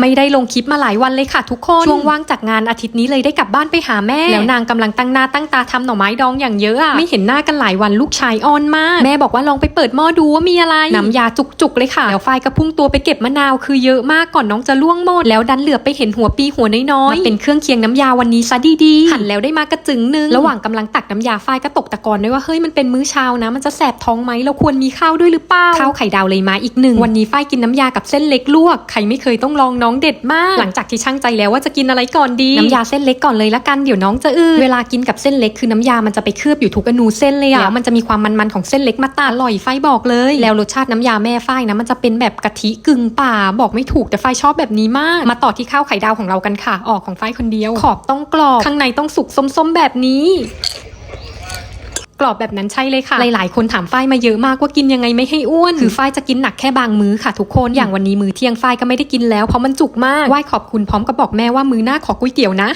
ไม่ได้ลงคลิปมาหลายวันเลยค่ะทุกคน ช่วงว่างจากงานอาทิตย์นี้เลยได้กลับบ้านไปหาแม่ แล้วนางกำลังตั้งหน้าตั้งตาทำหน่อไม้ดองอย่างเยอะอะไม่เห็นหน้ากันหลายวันลูกชายอ้อนมาก แม่บอกว่าลองไปเปิดหม้อดูว่ามีอะไรน้ำยาจุกๆเลยค่ะ แล้วฝ้ายก็พุ่งตัวไปเก็บมะนาวคือเยอะมากก่อนน้องจะล่วงหมดแล้วดันเหลือไปเห็นหัวปีหัวน้อยๆมาเป็นเครื่องเคียงน้ำยาวันนี้ซะดีๆหั่นแล้วได้มากระจึงหนึงระหว่างกำลังตักน้ำยาฝ้ายก็ตกตะกอนด้วยว่าเฮ้ยมันเป็นมื้อเช้านะ มันจะแสบท้องไหมเราควรมีข้าวด้วยหรือเปล่าข้าวไข่ดาวเลยมาอีกหนึ่งวันนี้ฝ้ายกินน้ำยากับเส้นเล็กลวกใครไม่เคยต้องลองน้องเด็ดมาก หลังจากที่ช่างใจแล้วว่าจะกินอะไรก่อนดี น้ำยาเส้นเล็กก่อนเลยละกันเดี๋ยวน้องจะอืดเวลากินกับเส้นเล็กคือน้ำยามันจะไปเคลือบอยู่ทุกอนูเส้นเลยอะแล้วมันจะมีความมันๆของเส้นเล็กมาตาอร่อยฝ้ายบอกเลย แล้วรสชาติน้ำยาแม่ฝ้ายนะมันจะเป็นแบบกะทิกึ่งป่า บอกไม่ถูกแต่ฝ้ายชอบแบบนี้มาก มาต่อที่ข้าวไข่ดาวของเรากันค่ะ ออกของฝ้ายคนเดียว ขอบต้องกรอบข้างในต้องสุกส้มๆแบบนี้ก รอบแบบนั้นใช่เลยค่ะ หลายๆ คนถามฝ้ายมาเยอะมากว่ากินยังไงไม่ให้อ้วน คือฝ้ายจะกินหนักแค่บางมื้อค่ะทุกคน อย่างวันนี้มื้อเที่ยงฝ้ายก็ไม่ได้กินแล้วเพราะมันจุกมากไหว้ขอบคุณพร้อมกับบอกแม่ว่ามื้อหน้าขอก๋วยเตี๋ยวนะ